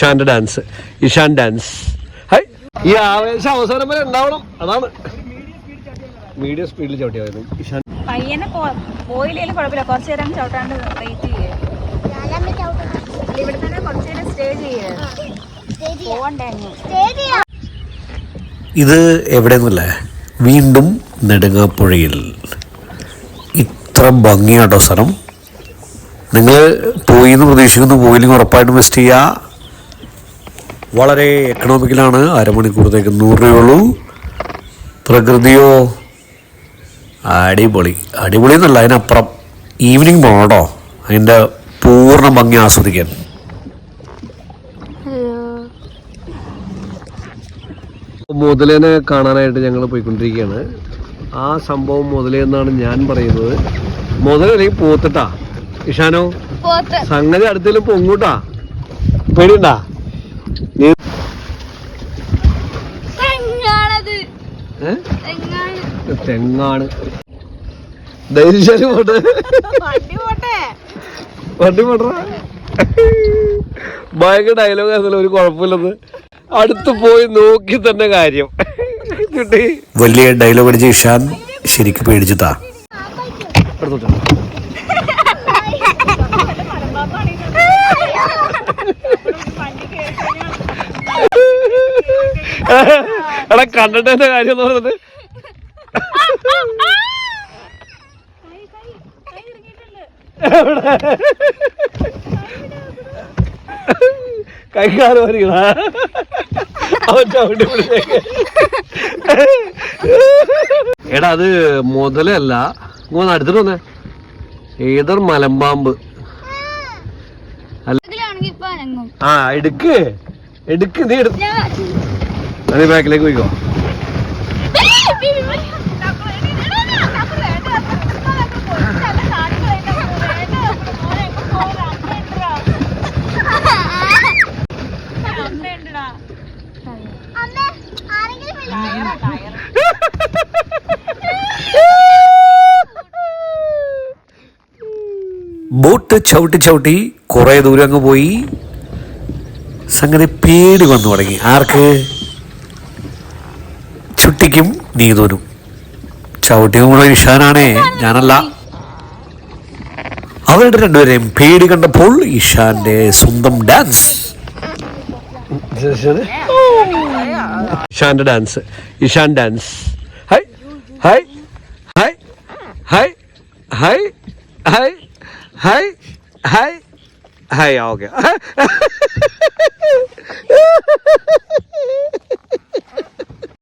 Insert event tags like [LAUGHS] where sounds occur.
ഇഷാന്റെ dance Ishan dance ഹൈ. ഈ ആവേശം അവസാനം വരെ ഉണ്ടാവണം. അതാണ്. മീഡിയ സ്പീഡിൽ ചവിട്ടിയായിരുന്നു ഇഷാൻ. പയ്യനെ പോയില്ലേലും കുഴപ്പമില്ല. കുറച്ചു നേരം ചവിട്ടാണ്ട് വെയിറ്റ് ചെയ്യേ. ഇവിടെ തന്നെ കുറച്ചു നേരം സ്റ്റേ ചെയ്യേ. പോവണ്ടേ ഇത് എവിടെയെന്നല്ലേ വീണ്ടും നെടുങ്ങാപ്പുഴയിൽ. ഇത്ര ഭംഗിയാട്ടോ സ്ഥലം. നിങ്ങൾ പോയി എന്ന് പ്രതീക്ഷിക്കുന്നു. പോയില്ലെങ്കിൽ ഉറപ്പായിട്ടും വെസ്റ്റ് ചെയ്യുക വളരെ എക്കണോമിക്കലാണ് അരമണിക്കൂറത്തേക്ക് നൂറ് രൂപയുള്ളൂ പ്രകൃതിയോ? അടിപൊളി. അടിപൊളി എന്നല്ല അതിനപ്പുറം ഈവനിങ് പോകണോ അതിന്റെ പൂർണ ഭംഗി ആസ്വദിക്കാൻ. മുതലേനെ കാണാനായിട്ട് ഞങ്ങൾ പോയിക്കൊണ്ടിരിക്കുകയാണ്. ആ സംഭവം മുതലേ എന്നാണ് ഞാൻ പറയുന്നത്. മുതലല്ലെങ്കിൽ പോത്തിട്ടാ? ഇഷാനോ? സംഗതി അടുത്തേലും പൊങ്ങൂട്ടാ? പേടിണ്ടാ നീ ഏ? തെങ്ങാണ്. ധൈര്യശാലി പോട്ടെ. വണ്ടി പോട്ടെ. ഭയങ്കര ഡയലോഗ് ആയിരുന്നല്ലോ ഒരു കുഴപ്പമില്ലെന്ന്. അടുത്ത് പോയി നോക്കി തന്നെ കാര്യം. കിട്ടി. വലിയ ഡയലോഗ് അടിച്ച ഇഷാൻ ശരിക്കും പേടിച്ചിട്ടാ എടുത്തോട്ടെ [LAUGHS] എടാ കണ്ടിട്ട് കാര്യം എന്ന് പറഞ്ഞിട്ട് കൈകാലം വരികണ അവൻ ചവിട്ടി പിടിച്ചേക്ക്. എടാ അത് മുതലല്ല ഇങ്ങോന്ന് അടുത്തിട്ട് വന്നേ. ഏതർ മലമ്പാമ്പ്. ആ എടുക്ക്. എടുക്ക് നീ എടുക്ക്. നീ ബാക്കിലേക്ക് പോയിക്കോ. ബോട്ട് ചവിട്ടി ചവിട്ടി കുറേ ദൂരം അങ്ങ് പോയി. സംഗതി പേടി വന്നു തുടങ്ങി. ആർക്ക്? ചുട്ടിക്കും നീതൂനും. ചവിട്ടിയും കൂടെ ഇഷാനാണേ ഞാനല്ല. അവരുടെ രണ്ടുപേരെയും പേടി കണ്ടപ്പോൾ ഇഷാന്റെ സ്വന്തം dance. ഇഷാന്റെ dance Ishan dance. Hi hi hi hi hi hi hi hi hi okay.